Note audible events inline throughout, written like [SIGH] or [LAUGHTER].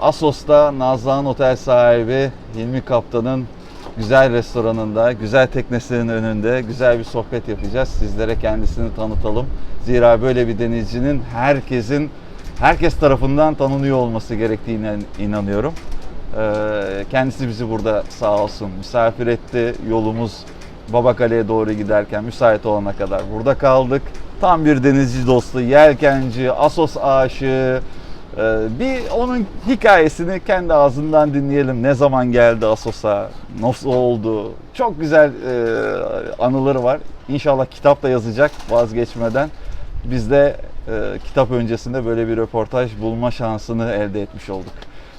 Asos'ta Nazlıhan Otel sahibi Hilmi Kaptan'ın güzel restoranında, güzel teknesinin önünde güzel bir sohbet yapacağız. Sizlere kendisini tanıtalım. Zira böyle bir denizcinin herkesin herkes tarafından tanınıyor olması gerektiğine inanıyorum. Ee, Kendisi bizi burada sağ olsun misafir etti. Yolumuz Babakale'ye doğru giderken müsait olana kadar burada kaldık. Tam bir denizci dostu, yelkenci, Asos aşığı. Ee, Bir onun hikayesini kendi ağzından dinleyelim. Ne zaman geldi Asos'a, nasıl oldu? Çok güzel e, anıları var. İnşallah kitap da yazacak vazgeçmeden. Biz de e, kitap öncesinde böyle bir röportaj bulma şansını elde etmiş olduk.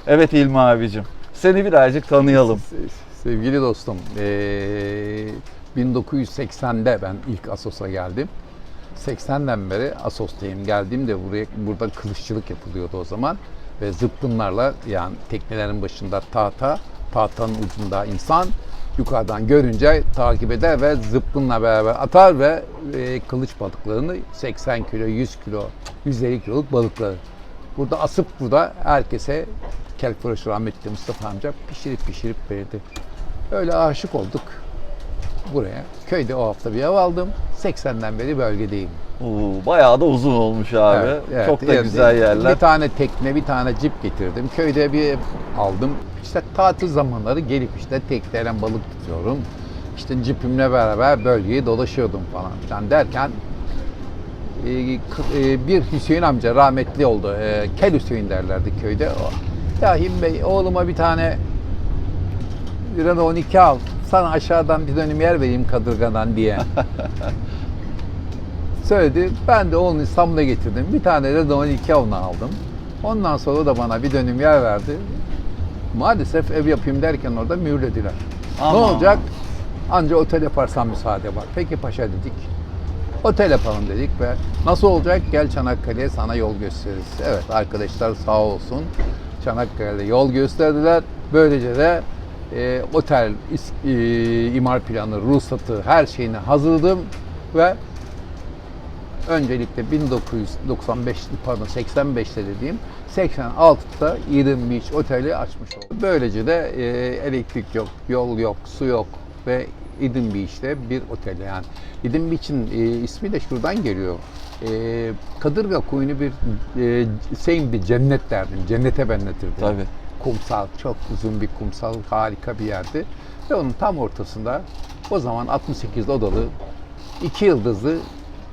Evet İlmi abicim, seni birazcık tanıyalım. Se- Sevgili dostum, eee, 1980'de ben ilk Asos'a geldim. 80'den beri Asos'tayım. Geldiğimde buraya burada kılıççılık yapılıyordu o zaman ve zıpkınlarla yani teknelerin başında tahta, tahtanın ucunda insan yukarıdan görünce takip eder ve zıpkınla beraber atar ve e, kılıç balıklarını 80 kilo, 100 kilo, 150 kiloluk balıkları burada asıp burada herkese Kelforoş rahmetli Mustafa amca pişirip pişirip verdi. Öyle aşık olduk buraya. Köyde o hafta bir ev aldım. 80'den beri bölgedeyim. Oo, bayağı da uzun olmuş abi. Evet, evet. Çok da Evet, güzel yerler. Bir tane tekne, bir tane cip getirdim. Köyde bir ev aldım. İşte tatil zamanları gelip işte tekneyle balık tutuyorum. İşte cipimle beraber bölgeyi dolaşıyordum falan filan derken e, e, bir Hüseyin amca rahmetli oldu. E, Kel Hüseyin derlerdi köyde. Hilmi Bey oğluma bir tane Renault 12 al. Sana aşağıdan bir dönüm yer vereyim kadırgadan diye. [LAUGHS] söyledi. Ben de onu İstanbul'a getirdim. Bir tane de Renault 2 onu aldım. Ondan sonra da bana bir dönüm yer verdi. Maalesef ev yapayım derken orada mühürlediler. Aman. Ne olacak? Anca otel yaparsan müsaade var. Peki paşa dedik. Otel yapalım dedik ve nasıl olacak? Gel Çanakkale'ye sana yol gösteririz. Evet arkadaşlar sağ olsun. Çanakkale'de yol gösterdiler. Böylece de e, otel, is- e, imar planı, ruhsatı, her şeyini hazırladım ve öncelikle 1995 pardon 85'te dediğim 86'da Eden Beach Oteli açmış oldu. Böylece de e, elektrik yok, yol yok, su yok ve Eden Beach'te bir otel yani. Eden Beach'in e, ismi de şuradan geliyor. E, Kadırga koyunu bir e, şeyin bir cennet derdim. Cennete benzetirdim. Tabii. Kumsal, çok uzun bir kumsal, harika bir yerdi. Ve onun tam ortasında o zaman 68 odalı, iki yıldızlı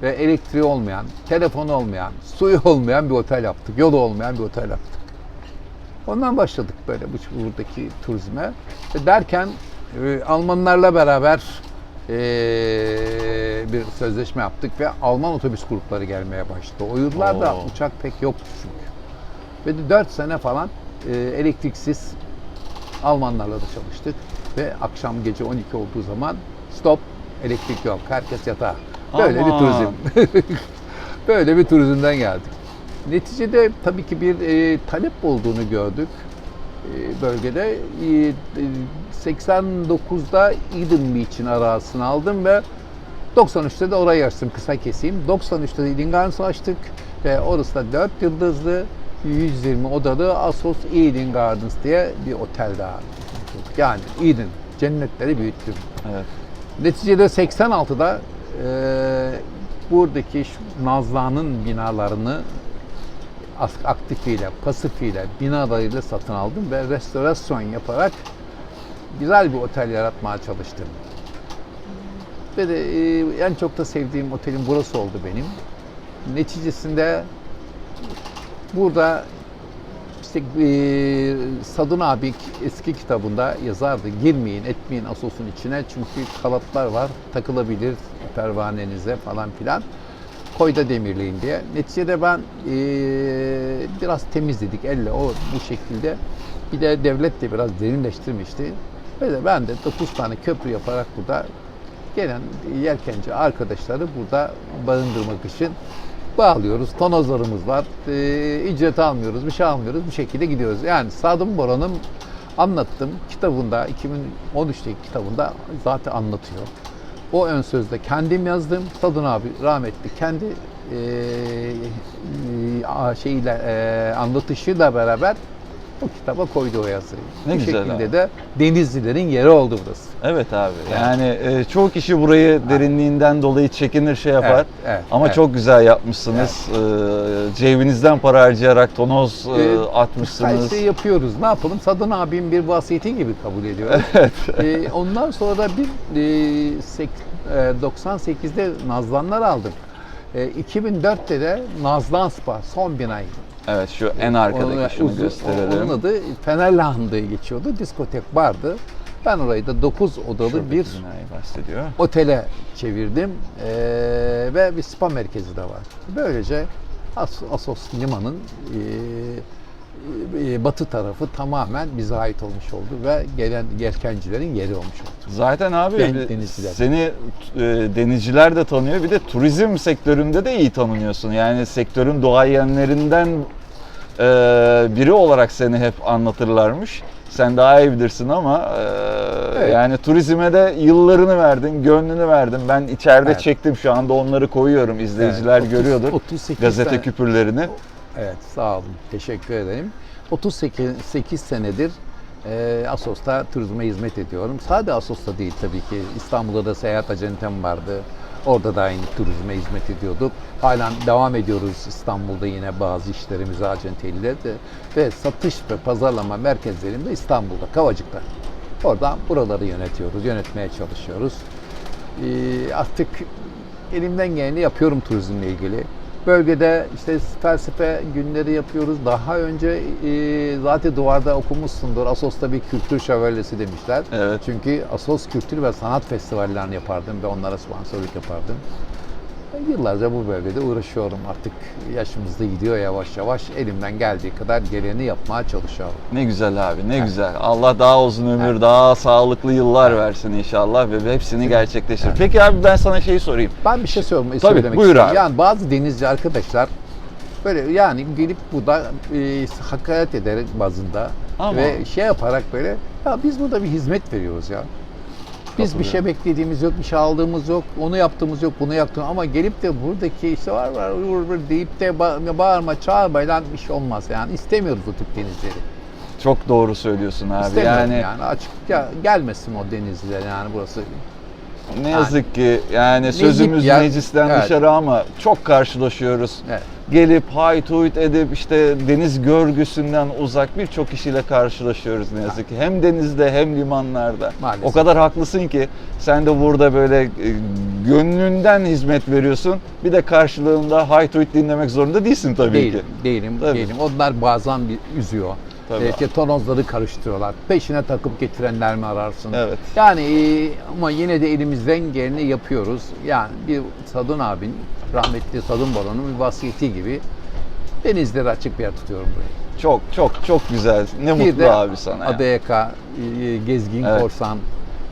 ve elektriği olmayan, telefonu olmayan, suyu olmayan bir otel yaptık. Yolu olmayan bir otel yaptık. Ondan başladık böyle bu buradaki turizme. Ve derken e, Almanlarla beraber e, bir sözleşme yaptık ve Alman otobüs grupları gelmeye başladı. O yıllarda Oo. uçak pek yoktu çünkü. Ve de 4 sene falan e, elektriksiz Almanlarla da çalıştık. Ve akşam gece 12 olduğu zaman stop elektrik yok. Herkes yatağa. Böyle Aman. bir turizm. [LAUGHS] Böyle bir turizmden geldik. Neticede tabii ki bir e, talep olduğunu gördük e, bölgede. E, e, 89'da Eden Beach'in arazisini aldım ve 93'te de orayı açtım kısa keseyim. 93'te de Eden Gardens'ı açtık ve orası da 4 yıldızlı 120 odalı Asos Eden Gardens diye bir otel daha. Yani Eden, cennetleri büyüttüm. Evet. Neticede 86'da e, buradaki şu Nazlıhan'ın binalarını aktifiyle, pasifiyle, binalarıyla satın aldım ve restorasyon yaparak güzel bir otel yaratmaya çalıştım. Ve de e, en çok da sevdiğim otelin burası oldu benim. Neticesinde burada işte e, Sadun abi eski kitabında yazardı. Girmeyin, etmeyin Asos'un içine çünkü kalatlar var, takılabilir pervanenize falan filan. Koyda demirleyin diye. Neticede ben e, biraz temizledik elle o bu şekilde. Bir de devlet de biraz derinleştirmişti. Ve de ben de 9 tane köprü yaparak burada gelen yelkenci arkadaşları burada barındırmak için bağlıyoruz. Tonozlarımız var. E, ücret almıyoruz, bir şey almıyoruz. Bu şekilde gidiyoruz. Yani Sadım Boran'ın anlattım kitabında 2013'teki kitabında zaten anlatıyor. O ön sözde kendim yazdım. Sadun abi rahmetli kendi e, e, şeyle e, anlatışıyla beraber bu kitaba koydu o yazıyı. Ne bu güzel şekilde abi. de Denizlilerin yeri oldu burası. Evet abi. Yani e, çoğu kişi burayı derinliğinden dolayı çekinir şey yapar. Evet, evet, Ama evet. çok güzel yapmışsınız. E, cebinizden para harcayarak tonoz e, Ee, atmışsınız. Her şeyi yapıyoruz. Ne yapalım? Sadın abim bir vasiyeti gibi kabul ediyor. [LAUGHS] Ee, ondan sonra da bir e, sek- e, 98'de Nazlanlar aldım. E, 2004'te de Nazlan Spa son binayı. Evet şu en arkadaki Onun- şunu uzun- gösterelim. Onun adı Fenerlahan diye geçiyordu. Diskotek vardı. Ben orayı da 9 odalı Şuradaki bir bahsediyor. otele çevirdim Ee, ve bir spa merkezi de var. Böylece As- Asos Liman'ın e, e, batı tarafı tamamen bize ait olmuş oldu ve gelen yelkencilerin yeri olmuş oldu. Zaten abi Ben e, denizciler. seni e, denizciler de tanıyor. Bir de turizm sektöründe de iyi tanınıyorsun. Yani sektörün doğayenlerinden e, biri olarak seni hep anlatırlarmış. Sen daha iyi bilirsin ama e, Evet. yani turizme de yıllarını verdin, gönlünü verdin. Ben içeride Evet. çektim şu anda onları koyuyorum. İzleyiciler Evet, görüyordur 38 gazete sene- küpürlerini. Evet sağ olun. Teşekkür ederim. 38 8 senedir e, Asos'ta turizme hizmet ediyorum. Sadece Asos'ta değil tabii ki. İstanbul'da da seyahat acentem vardı. Orada da aynı turizme hizmet ediyorduk. Halen devam ediyoruz İstanbul'da yine bazı işlerimizi acenteyle de ve satış ve pazarlama merkezlerinde İstanbul'da, Kavacık'ta. Oradan buraları yönetiyoruz, yönetmeye çalışıyoruz. Ee, artık elimden geleni yapıyorum turizmle ilgili. Bölgede işte felsefe günleri yapıyoruz. Daha önce e, zaten duvarda okumuşsundur. Asos'ta bir kültür şövalyesi demişler. Evet. Çünkü Asos Kültür ve Sanat Festivallerini yapardım ve onlara sponsorluk yapardım. Yıllarca bu bölgede uğraşıyorum. Artık yaşımız da gidiyor yavaş yavaş. Elimden geldiği kadar geleni yapmaya çalışıyorum. Ne güzel abi, ne güzel. Allah daha uzun ömür, daha sağlıklı yıllar versin inşallah ve hepsini gerçekleştirir. Peki abi ben sana şeyi sorayım. Ben bir şey sormak, Tabii, söylemek buyur istiyorum. abi. Yani bazı denizci arkadaşlar böyle yani gelip burada e, hakaret ederek bazında Ama- ve şey yaparak böyle ya biz burada bir hizmet veriyoruz ya. Biz bir şey beklediğimiz yok, bir şey aldığımız yok, onu yaptığımız yok, bunu yaptığımız ama gelip de buradaki işte var var vur vur deyip de ba- bağırma çağırmayla bir şey olmaz yani istemiyoruz o tip denizleri. Çok doğru söylüyorsun abi. İstemiyorum Yani, yani, açık ya, gelmesin o denizciler yani burası. ne yazık ki yani sözümüz ya- meclisten Evet. dışarı ama çok karşılaşıyoruz. Evet. Gelip hayt huyt edip işte deniz görgüsünden uzak birçok kişiyle karşılaşıyoruz ne yazık ki. Hem denizde hem limanlarda. Maalesef. O kadar haklısın ki sen de burada böyle e, gönlünden hizmet veriyorsun. Bir de karşılığında hayt huyt dinlemek zorunda değilsin tabii Değilim, ki. değilim, Tabii. değilim. Onlar bazen bir üzüyor. Tabii. İşte tonozları karıştırıyorlar. Peşine takıp getirenler mi ararsın? Evet. Yani e, ama yine de elimizden geleni yapıyoruz. Yani bir Sadun abin, rahmetli Sadun Balon'un bir vasiyeti gibi denizleri açık bir yer tutuyorum burayı. Çok çok çok güzel. Ne bir mutlu de abi sana. ya. Adayaka, e, Gezgin Evet. Korsan,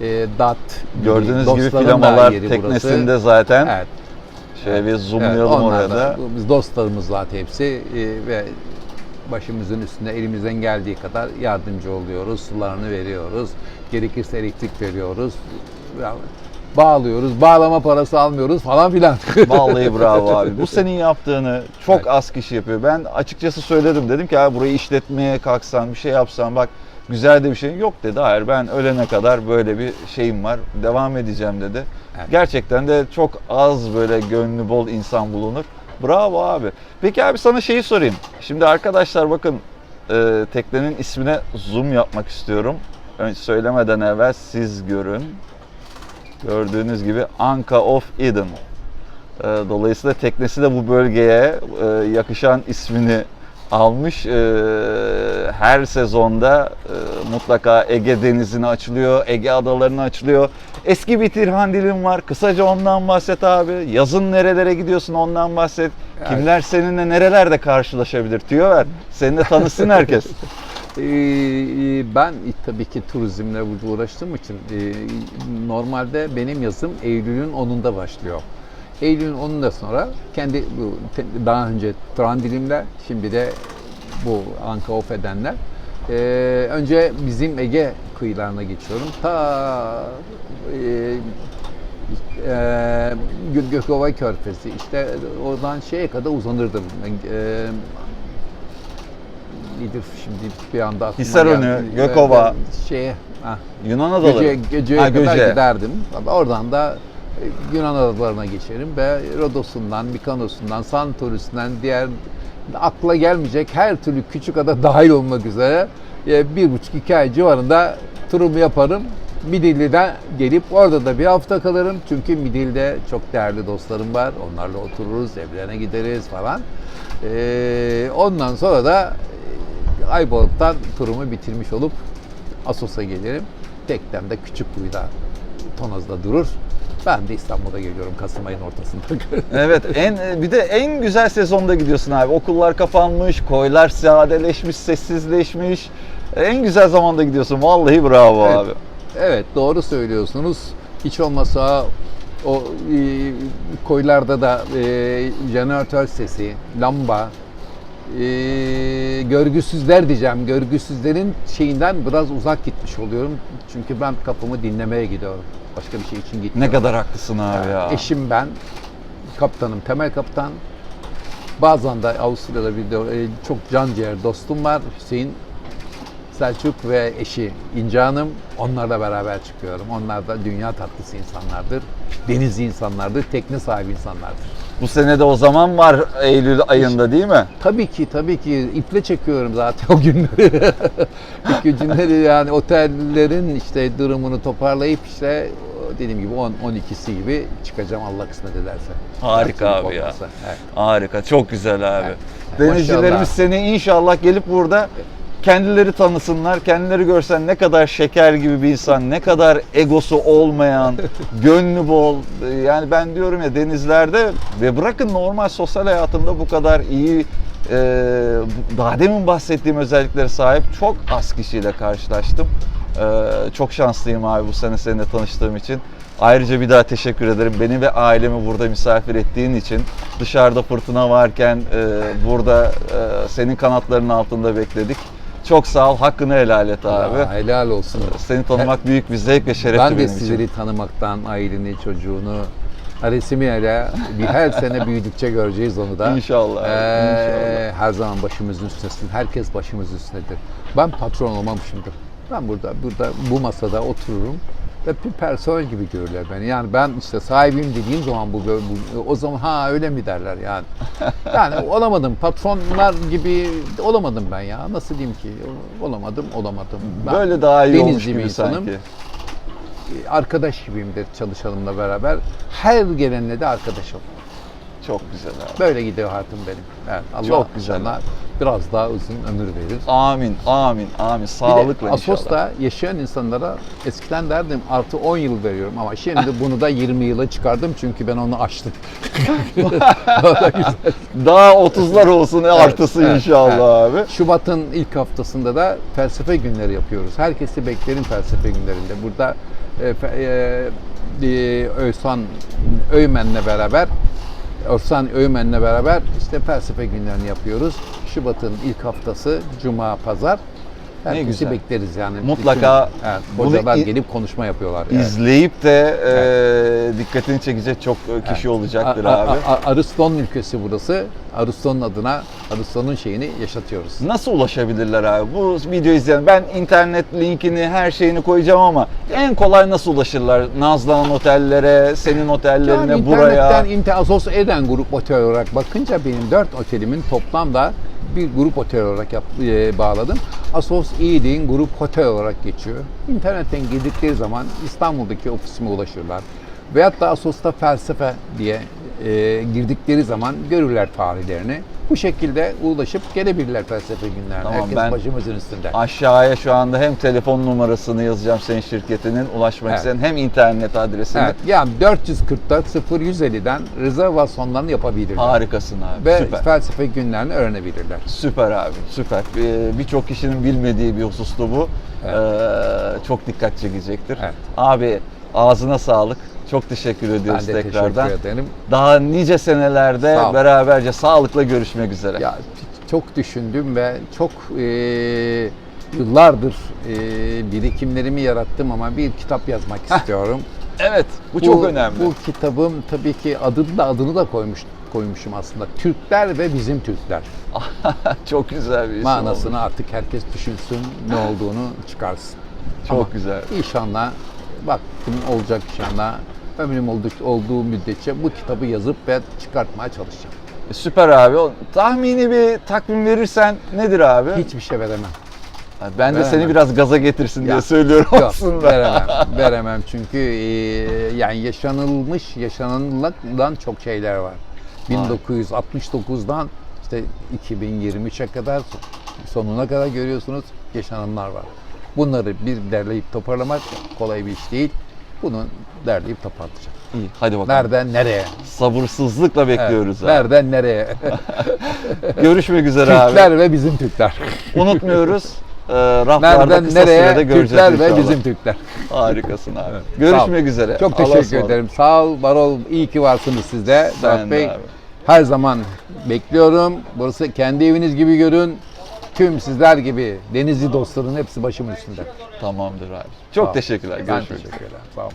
e, DAT Gördüğünüz gibi filamalar teknesinde burası. zaten. Evet. Şöyle bir Evet, zoomlayalım onlar oraya da. Biz dostlarımız zaten hepsi e, ve başımızın üstünde elimizden geldiği kadar yardımcı oluyoruz. Sularını veriyoruz. Gerekirse elektrik veriyoruz. Bağlıyoruz. Bağlama parası almıyoruz falan filan. [LAUGHS] Vallahi bravo abi. Bu [LAUGHS] senin yaptığını çok az kişi yapıyor. Ben açıkçası söyledim. Dedim ki abi burayı işletmeye kalksan bir şey yapsan bak güzel de bir şey yok dedi. Hayır ben ölene kadar böyle bir şeyim var. Devam edeceğim dedi. Evet. Gerçekten de çok az böyle gönlü bol insan bulunur. Bravo abi. Peki abi sana şeyi sorayım. Şimdi arkadaşlar bakın e, teknenin ismine zoom yapmak istiyorum. Önce söylemeden evvel siz görün. Gördüğünüz gibi Anka of Eden. E, Dolayısıyla teknesi de bu bölgeye e, yakışan ismini almış. E, Her sezonda e, mutlaka Ege Denizi'ne açılıyor, Ege adalarına açılıyor. Eski bir Tirhan dilim var. Kısaca ondan bahset abi. Yazın nerelere gidiyorsun ondan bahset. Kimler seninle nerelerde karşılaşabilir? Tüyo ver. Seni de tanısın herkes. [LAUGHS] Ee, e, ben tabii ki turizmle uğraştığım için e, normalde benim yazım Eylül'ün 10'unda başlıyor. Eylül'ün 10'unda sonra kendi daha önce Trandilimler, şimdi de bu Anka Of edenler. e, önce bizim Ege kıyılarına geçiyorum. Ta e, e, Gö- Gökova Körfezi işte oradan şeye kadar uzanırdım. E, nerededir şimdi bir anda aklıma Hisarönü, geldi. Gökova. Şeye, ha, Yunan adaları. Göce, Göce'ye Ha, kadar Göce. giderdim. Oradan da e, Yunan adalarına geçerim ve Rodos'undan, Mikonos'undan, Santorisi'nden diğer akla gelmeyecek her türlü küçük ada dahil olmak üzere e, bir buçuk iki ay civarında turumu yaparım. Midilli'den gelip orada da bir hafta kalırım. Çünkü Midilli'de çok değerli dostlarım var. Onlarla otururuz, evlerine gideriz falan. E, ondan sonra da Ayvalık'tan turumu bitirmiş olup Asos'a gelirim. Teknem de Küçükkuyu'da Tonoz'da durur. Ben de İstanbul'a geliyorum Kasım ayının ortasında. [LAUGHS] Evet en bir de en güzel sezonda gidiyorsun abi. Okullar kapanmış, koylar sadeleşmiş, sessizleşmiş. En güzel zamanda gidiyorsun. Vallahi bravo Evet. abi. evet doğru söylüyorsunuz. Hiç olmasa o e, koylarda da e, jeneratör sesi, lamba, e, görgüsüzler diyeceğim. Görgüsüzlerin şeyinden biraz uzak gitmiş oluyorum. Çünkü ben kapımı dinlemeye gidiyorum. Başka bir şey için Ne gitmiyorum. kadar haklısın abi ya. Eşim ben, kaptanım, temel kaptan. Bazen de Avusturya'da bir de e, çok can ciğer dostum var. Hüseyin Selçuk ve eşi İnce Hanım. Onlarla beraber çıkıyorum. Onlar da dünya tatlısı insanlardır. Denizli insanlardır, tekne sahibi insanlardır. Bu sene de o zaman var Eylül ayında değil mi? Tabii ki, tabii ki iple çekiyorum zaten o günleri. [LAUGHS] İlk günleri yani otellerin işte durumunu toparlayıp işte dediğim gibi 10 12'si gibi çıkacağım Allah kısmet ederse. Harika Aksilik abi ya. olmazsa, Evet. Harika, çok güzel abi. Evet. Denizcilerimiz seni inşallah gelip burada kendileri tanısınlar, kendileri görsen ne kadar şeker gibi bir insan, ne kadar egosu olmayan, [LAUGHS] gönlü bol. Yani ben diyorum ya denizlerde ve bırakın normal sosyal hayatında bu kadar iyi e, daha demin bahsettiğim özelliklere sahip çok az kişiyle karşılaştım. E, çok şanslıyım abi bu sene seninle tanıştığım için. Ayrıca bir daha teşekkür ederim. Beni ve ailemi burada misafir ettiğin için. Dışarıda fırtına varken e, burada e, senin kanatlarının altında bekledik. Çok sağ ol. Hakkını helal et abi. Ya, helal olsun. Seni tanımak büyük bir zevk ve şerefti Ben de benim sizleri için. tanımaktan, aileni, çocuğunu, Resimiyle bir her [LAUGHS] sene büyüdükçe göreceğiz onu da. İnşallah, Ee, Her zaman başımızın üstündesin. Herkes başımız üstündedir. Ben patron olmamışımdır. Ben burada burada bu masada otururum ve bir personel gibi görürler beni. Yani ben işte sahibim dediğim zaman bu, bu o zaman ha öyle mi derler yani. [LAUGHS] Yani olamadım. Patronlar gibi olamadım ben ya. Nasıl diyeyim ki? Olamadım, olamadım. Ben Böyle daha iyi olmuş gibi insanım. sanki. arkadaş gibiyimdir çalışanımla beraber. Her gelenle de arkadaşım. Çok güzel abi. Böyle gidiyor hayatım benim. Evet, Allah Çok güzel. inşallah biraz daha uzun ömür verir. Amin, amin, amin. Bir Sağlıkla de inşallah. Asos'ta yaşayan insanlara eskiden derdim artı 10 yıl veriyorum ama şimdi [LAUGHS] bunu da 20 yıla çıkardım çünkü ben onu aştım. O da güzel. Daha 30'lar olsun artısı evet, inşallah abi. Şubat'ın ilk haftasında da felsefe günleri yapıyoruz. Herkesi beklerim felsefe günlerinde. Burada e, e, e, Özhan Öymen'le beraber Özhan Öymen'le beraber işte felsefe günlerini yapıyoruz. Şubat'ın ilk haftası Cuma, Pazar. Herkesi güzel. bekleriz yani. Mutlaka Bütün, evet, bunu hocalar gelip konuşma yapıyorlar. yani. İzleyip de e, dikkatini çekecek çok e, kişi olacaktır A- a- abi. a- Ariston ülkesi burası. Ariston'un adına Ariston'un şeyini yaşatıyoruz. Nasıl ulaşabilirler abi? Bu videoyu izleyen ben internet linkini her şeyini koyacağım ama en kolay nasıl ulaşırlar? Nazlı'nın otellere, senin otellerine, Yani buraya. internetten Inter Asos Eden grup otel olarak bakınca benim dört otelimin toplamda bir grup otel olarak yap, e, bağladım. Asos Eden grup otel olarak geçiyor. İnternetten girdikleri zaman İstanbul'daki ofisime ulaşırlar. Veyahut da Asos'ta felsefe diye e, girdikleri zaman görürler tarihlerini. Bu şekilde ulaşıp gelebilirler felsefe günlerine. Tamam, Herkes ben- başımızın üstünde. Aşağıya şu anda hem telefon numarasını yazacağım senin şirketinin ulaşmak Evet. isteyen hem internet adresini. Evet, yani 444 0150'den rezervasyonlarını yapabilirler. Harikasın abi. ve Süper. felsefe günlerini öğrenebilirler. Süper abi, süper. Ee, Birçok kişinin bilmediği bir husustu bu. Evet. Ee, çok dikkat çekecektir. Evet. Abi ağzına sağlık. Çok teşekkür Ben ediyoruz de tekrardan. teşekkür ederim. Daha nice senelerde Sağ beraberce sağlıkla görüşmek üzere. Ya çok düşündüm ve çok e, yıllardır e, birikimlerimi yarattım ama bir kitap yazmak istiyorum. Evet, bu çok önemli. Bu kitabım tabii ki adını da adını da koymuş. koymuşum aslında. Türkler ve bizim Türkler. [LAUGHS] Çok güzel bir isim Manasını olmuş. artık herkes düşünsün, ne olduğunu çıkarsın. Çok Ama güzel. İnşallah vaktim olacak inşallah. Ömrüm olduk, olduğu müddetçe bu kitabı yazıp ve çıkartmaya çalışacağım. Süper abi. O, tahmini bir takvim verirsen nedir abi? Hiçbir şey veremem. ben de veremem. seni biraz gaza getirsin diye Ya, söylüyorum Yok, aslında. veremem. Veremem çünkü e, yani yaşanılmış, yaşanılan çok şeyler var. 1969'dan işte 2023'e kadar sonuna kadar görüyorsunuz yaşananlar var. Bunları bir derleyip toparlamak kolay bir iş değil. Bunu derleyip toparlayacağım. İyi, hadi bakalım. Nereden nereye? Sabırsızlıkla Evet, bekliyoruz abi. nereden nereye? [LAUGHS] Görüşmek üzere abi. Türkler ve bizim Türkler. Unutmuyoruz. [LAUGHS] Ee, raflarda Nereden kısa sürede nereye? göreceğiz Türkler inşallah. ve bizim Türkler. Harikasın abi. Evet, Görüşmek üzere. Çok teşekkür ısmarladık. ederim. Sağ ol, var ol. İyi ki varsınız siz de. Sen Bey. abi. Her zaman bekliyorum. Burası kendi eviniz gibi görün. Tüm sizler gibi Denizli dostların hepsi başımın üstünde. Tamamdır abi. Sağ Çok ol. teşekkürler. Ben Görüşmek üzere. teşekkür ederim. Sağ olun.